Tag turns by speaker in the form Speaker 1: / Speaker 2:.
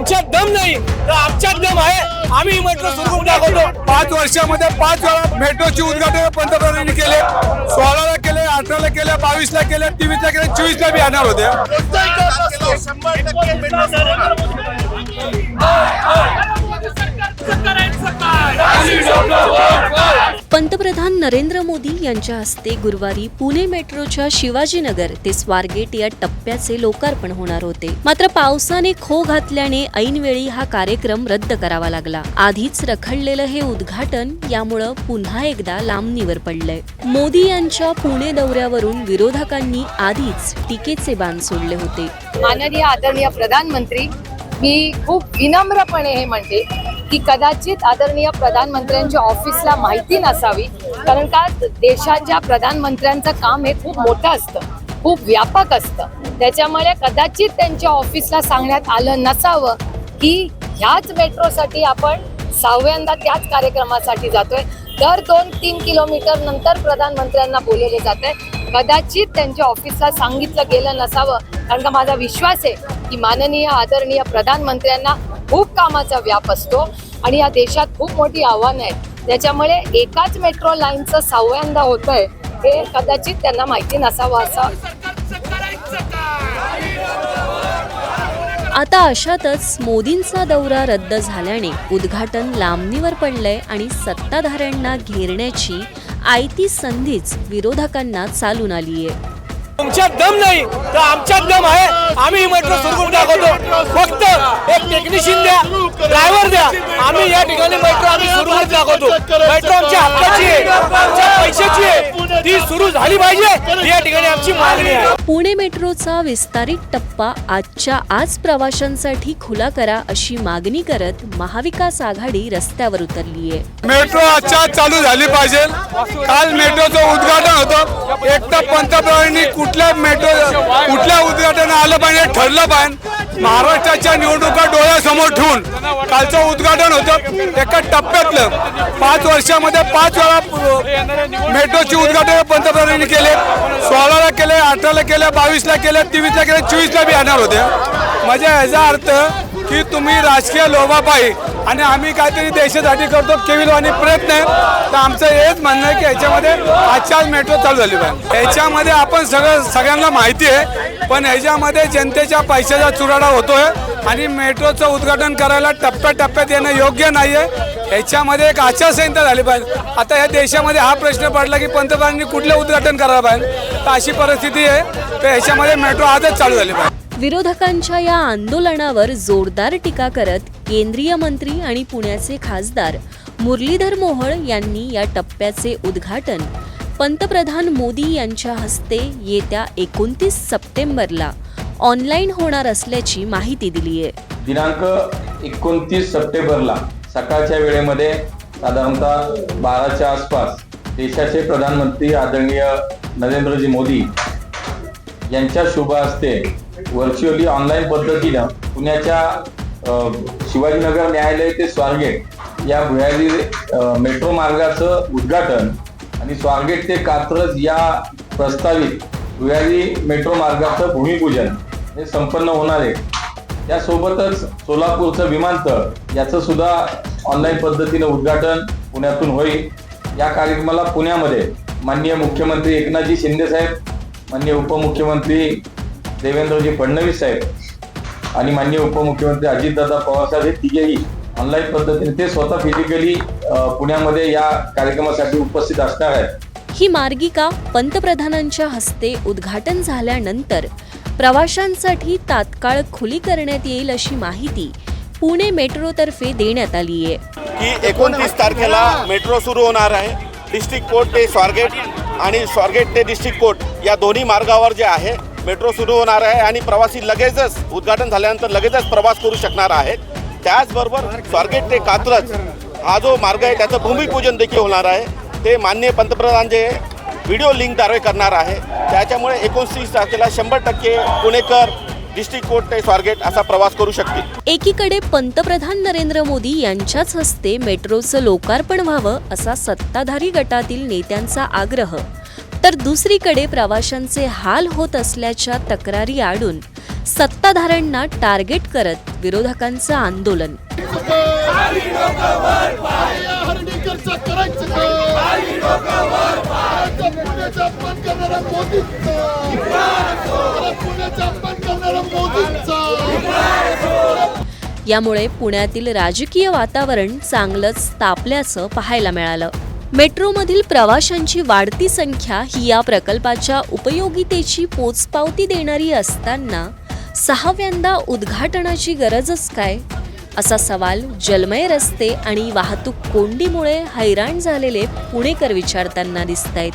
Speaker 1: तुमच्यात दम नाही. तर आमच्यात दम आहे. आम्ही मेट्रो सुरू करून दाखवतो.
Speaker 2: पाच वर्षामध्ये पाच वेळा मेट्रोची उद्घाटन पंतप्रधानांनी केले. सोळाला केले अठराला केले बावीसला केले तेवीसला केले चोवीसला बी आणणार होते.
Speaker 3: पंतप्रधान नरेंद्र मोदी यांच्या हस्ते गुरुवारी पुणे मेट्रोच्या शिवाजीनगर ते स्वारगेट या टप्प्याचे लोकार्पण होणार होते. मात्र पावसाने खो घातल्याने ऐनवेळी हा कार्यक्रम रद्द करावा लागला. आधीच रखडलेलं हे उद्घाटन यामुळं पुन्हा एकदा लांबणीवर पडलंय. मोदी यांच्या पुणे दौऱ्यावरून विरोधकांनी आधीच टीकेचे बाण सोडले होते.
Speaker 4: माननीय आदरणीय प्रधानमंत्री मी खूप विनम्रपणे हे म्हणते की कदाचित आदरणीय प्रधानमंत्र्यांच्या ऑफिसला माहिती नसावी कारण का देशाच्या प्रधानमंत्र्यांचं काम हे खूप मोठं असतं खूप व्यापक असतं. त्याच्यामुळे कदाचित त्यांच्या ऑफिसला सांगण्यात आलं नसावं की ह्याच मेट्रोसाठी आपण सहाव्यांदा त्याच कार्यक्रमासाठी जातोय. दर दोन तीन किलोमीटर नंतर प्रधानमंत्र्यांना बोलवलं जात आहे कदाचित त्यांच्या ऑफिसला सांगितलं गेलं नसावं कारण का माझा विश्वास आहे की माननीय आदरणीय प्रधानमंत्र्यांना खूप कामाचा व्याप असतो आणि या देशात खूप मोठी आव्हानं आहेत त्याच्यामुळे एकाच मेट्रो लाईनचं सहाव्यांदा होत आहे हे कदाचित त्यांना माहिती नसावं असं.
Speaker 3: आता अशातच मोदींचा दौरा रद्द झाल्याने उद्घाटन लांबणीवर पडलंय आणि सत्ताधाऱ्यांना घेरण्याची आयती संधीच विरोधकांना चालून आलीये.
Speaker 1: तुमच्यात दम नाही तर आमच्यात दम आहे. आम्ही ही मेट्रो सुरू करून दाखवतो. फक्त एक टेक्निशियन द्या ड्रायव्हर द्या. आम्ही या ठिकाणी मेट्रो आम्ही सुरू करून दाखवतो. मेट्रो आमच्या हक्काची आहे आमच्या पैशाची आहे. ती सुरू झाली पाहिजे. या ठिकाणी आमची मागणी आहे.
Speaker 3: पुणे मेट्रोचा विस्तारित टप्पा आजच्या आज प्रवाशांसाठी खुला करा अशी मागणी करत महाविकास आघाडी रस्त्यावर उतरलीये
Speaker 2: मेट्रो आजच्या आज चालू झाली पाहिजे. काल मेट्रोचं उद्घाटन होतं. एक तर पंतप्रधानांनी कुठल्या मेट्रो कुठल्या उद्घाटन आलं पाहिजे ठरलं पाहिजे. महाराष्ट्राच्या निवडणुका डोळ्यासमोर ठेवून कालचं उद्घाटन होतं एका टप्प्यातलं पाच वर्षामध्ये पाच वेळा मेट्रोचे उद्घाटन पंतप्रधानांनी केले. सोळाला केले अठराला केले बावीसला केले तेवीसला केले चोवीसला बी आणणार होते म्हणजे याचा अर्थ की तुम्ही राजकीय लोभापायी आणि आम्ही काहीतरी देशासाठी करतो केविलो आणि प्रयत्न आहे. तर आमचं हेच म्हणणं आहे की याच्यामध्ये आजच्याच मेट्रो चालू झाली पाहिजे याच्यामध्ये आपण सगळं सगळ्यांना माहिती आहे पण ह्याच्यामध्ये जनतेच्या पैशाचा चुराडा होतोय आणि मेट्रोचं उद्घाटन करायला टप्प्याटप्प्यात येणं योग्य नाही आहे याच्यामध्ये एक आचारसंहिता झाली पाहिजे. आता या देशामध्ये हा प्रश्न पडला की पंतप्रधानांनी कुठलं उद्घाटन करायला पाहिजे? तर अशी परिस्थिती आहे. तर ह्याच्यामध्ये मेट्रो आजच चालू झाली पाहिजे.
Speaker 3: विरोधकांच्या या आंदोलनावर जोरदार टीका करत केंद्रीय मंत्री आणि पुण्याचे खासदार मुरलीधर मोहोळ यांनी या टप्प्याचे उद्घाटन. पंतप्रधान मोदी यांच्या हस्ते येत्या एकोणतीस सप्टेंबरला ऑनलाईन होणार असल्याची माहिती दिली आहे.
Speaker 5: दिनांक एकोणतीस सप्टेंबरला सकाळच्या वेळेमध्ये साधारणतः बाराच्या आसपास देशाचे प्रधानमंत्री आदरणीय नरेंद्रजी मोदी यांच्या शोभा असते व्हर्च्युअली ऑनलाईन पद्धतीनं पुण्याच्या शिवाजीनगर न्यायालय ते स्वारगेट या भुयारी मेट्रो मार्गाचं उद्घाटन आणि स्वारगेट ते कात्रज या प्रस्तावित भुयारी मेट्रो मार्गाचं भूमिपूजन हे संपन्न होणार आहे. त्यासोबतच सोलापूरचं विमानतळ याचं सुद्धा ऑनलाईन पद्धतीनं उद्घाटन पुण्यातून होईल. या कार्यक्रमाला पुण्यामध्ये माननीय मुख्यमंत्री एकनाथजी शिंदे साहेब माननीय उपमुख्यमंत्री देवेंद्रजी फडणवीस साहेब आणि माननीय उपमुख्यमंत्री अजितदादा पवार साहेब हे तिघेही ऑनलाईन पद्धतीने ते स्वतः फिजिकली पुण्यामध्ये या कार्यक्रमासाठी उपस्थित असणार आहेत.
Speaker 3: ही मार्गिका पंतप्रधानांच्या हस्ते उद्घाटन झाल्यानंतर प्रवाशांसाठी तात्काळ खुली करण्यात येईल अशी माहिती पुणे मेट्रोतर्फे देण्यात आली आहे
Speaker 6: की एकोणतीस तारखेला मेट्रो सुरू होणार आहे. डिस्ट्रिक्ट कोर्ट ते स्वारगेट आणि स्वारगेट ते डिस्ट्रिक्ट कोर्ट या दोन्ही मार्गावर जे आहे मेट्रो सुरू होणार आहे आणि प्रवासी लगेचच उद्घाटन झाल्यानंतर लगेचच प्रवास करू शकणार आहेत. त्याचबरोबर स्वारगेट ते कात्रज हा जो मार्ग आहे त्याचं भूमिपूजन देखील होणार आहे. ते माननीय पंतप्रधान जे व्हिडिओ लिंकद्वारे करणार आहे त्याच्यामुळे एकोणतीस तारखेला शंभर टक्के पुणेकर डिस्ट्रिक्ट कोर्ट ते स्वारगेट असा प्रवास करू शकतील.
Speaker 3: एकीकडे पंतप्रधान नरेंद्र मोदी यांच्याच हस्ते मेट्रोचं लोकार्पण व्हावं असा सत्ताधारी गटातील नेत्यांचा आग्रह. तर दुसरीकडे प्रवाशांचे हाल होत असल्याच्या तक्रारी आडून सत्ताधाऱ्यांना टार्गेट करत विरोधकांचं आंदोलन. यामुळे पुण्यातील राजकीय वातावरण चांगलंच तापल्याचं पाहायला मिळालं. मेट्रोमधील प्रवाशांची वाढती संख्या ही या प्रकल्पाच्या उपयोगितेची पोचपावती देणारी असताना सहाव्यांदा उद्घाटनाची गरजच काय? असा सवाल जलमय रस्ते आणि वाहतूक कोंडीमुळे हैराण झालेले पुणेकर विचारताना दिसत आहेत